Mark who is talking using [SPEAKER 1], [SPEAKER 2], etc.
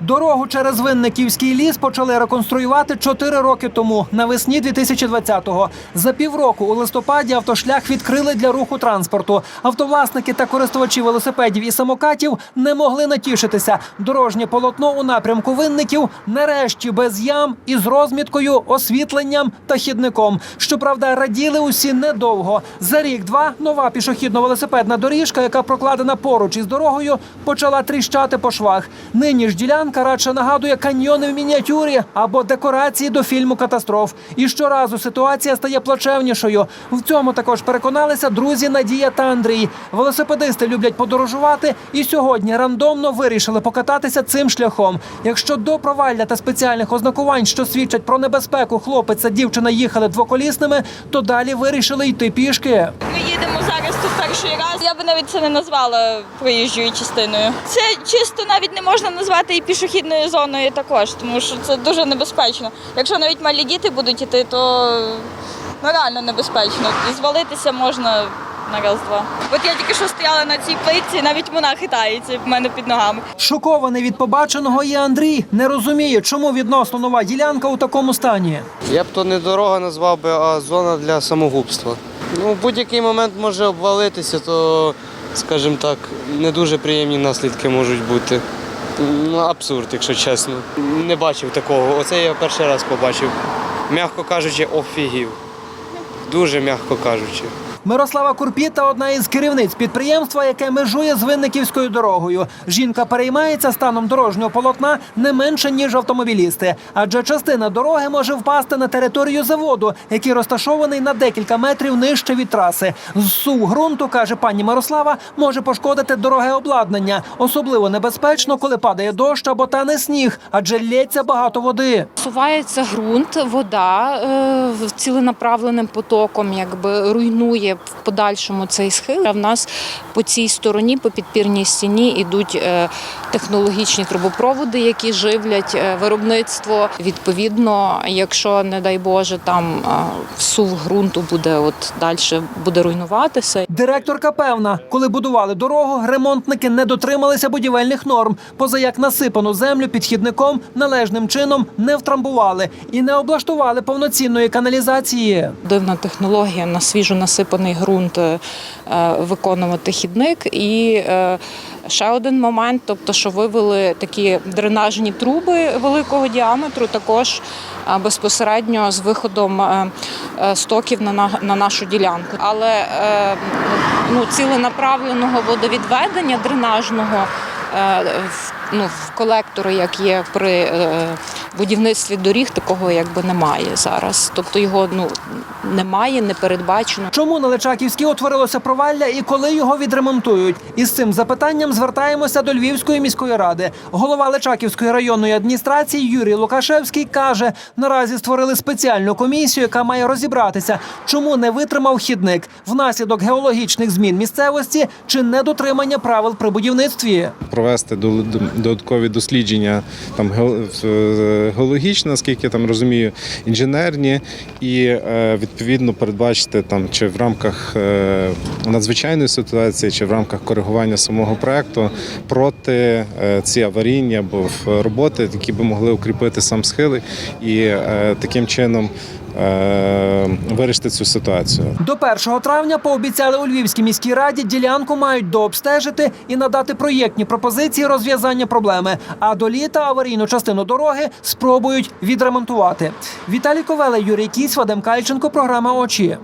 [SPEAKER 1] Дорогу через Винниківський ліс почали реконструювати 4 роки тому, навесні 2020-го. За півроку у листопаді автошлях відкрили для руху транспорту. Автовласники та користувачі велосипедів і самокатів не могли натішитися. Дорожнє полотно у напрямку винників нарешті без ям із розміткою, освітленням та хідником. Щоправда, раділи усі недовго. За рік-два нова пішохідно-велосипедна доріжка, яка прокладена поруч із дорогою, почала тріщати по швах. Нині ж ділянка радше нагадує каньйони в мініатюрі або декорації до фільму Катастроф. І щоразу ситуація стає плачевнішою. В цьому також переконалися друзі Надія та Андрій. Велосипедисти люблять подорожувати і сьогодні рандомно вирішили покататися цим шляхом. Якщо до провалля та спеціальних ознакувань, що свідчать про небезпеку, хлопець та дівчина їхали двоколісними, то далі вирішили йти пішки.
[SPEAKER 2] Зараз тут перший раз. Я би навіть це не назвала проїжджою частиною. Це чисто навіть не можна назвати і пішохідною зоною також, тому що це дуже небезпечно. Якщо навіть малі діти будуть іти, то ну, реально небезпечно. І звалитися можна на раз-два. От я тільки що стояла на цій плитці, навіть вона хитається в мене під ногами.
[SPEAKER 1] Шокований від побаченого і Андрій не розуміє, чому відносно нова ділянка у такому стані.
[SPEAKER 3] Я б то не дорога назвав би, а зона для самогубства. Ну, в будь-який момент може обвалитися, то, скажімо так, не дуже приємні наслідки можуть бути. Ну, абсурд, якщо чесно. Не бачив такого. Оце я перший раз побачив. М'яко кажучи, офігів. Дуже м'яко кажучи.
[SPEAKER 1] Мирослава Курпіта одна із керівниць підприємства, яке межує з Винниківською дорогою. Жінка переймається станом дорожнього полотна не менше ніж автомобілісти, адже частина дороги може впасти на територію заводу, який розташований на декілька метрів нижче від траси. Зсув ґрунту, каже пані Мирослава, може пошкодити дороге обладнання. Особливо небезпечно, коли падає дощ або тане сніг, адже лється багато води.
[SPEAKER 4] Сувається ґрунт, вода е, ціленаправленим потоком якби руйнує в подальшому цей схил. А в нас по цій стороні, по підпірній стіні, йдуть е, технологічні трубопроводи, які живлять е, виробництво. Відповідно, якщо, не дай Боже, там е, всув ґрунту буде от далі буде руйнуватися,
[SPEAKER 1] Директорка певна, коли будували дорогу, ремонтники не дотрималися будівельних норм, поза як насипану землю підхідником належним чином не втрамбували і не облаштували повноцінної каналізації.
[SPEAKER 4] дивна технологія на свіжу свіжо насипаний ґрунт е, виконувати хідник. І е, ще один момент, тобто, що вивели такі дренажні труби великого діаметру, також е, безпосередньо з виходом стоків на, на, на нашу ділянку. Але ну, ціленаправленого водовідведення дренажного. Ну, в колектори, як є при будівництві доріг, такого якби немає зараз. Тобто його ну немає, не передбачено.
[SPEAKER 1] Чому на Личаківській утворилося провалля і коли його відремонтують? Із цим запитанням звертаємося до Львівської міської ради. Голова Личаківської районної адміністрації Юрій Лукашевський каже: наразі створили спеціальну комісію, яка має розібратися, чому не витримав хідник внаслідок геологічних змін місцевості чи недотримання правил при будівництві.
[SPEAKER 5] провести додаткові дослідження там е, геологічні, наскільки я там розумію, інженерні, і е, відповідно передбачити там чи в рамках е, надзвичайної ситуації, чи в рамках коригування самого проекту проти е, ці аварійні або роботи, які би могли укріпити сам схили. І таким чином вирішити цю ситуацію.
[SPEAKER 1] До 1 травня пообіцяли у Львівській міській раді ділянку мають дообстежити і надати проєктні пропозиції розв'язання проблеми. А до літа аварійну частину дороги спробують відремонтувати. Віталій Ковеле, Юрій Кісь, Вадим Кальченко. Програма очі.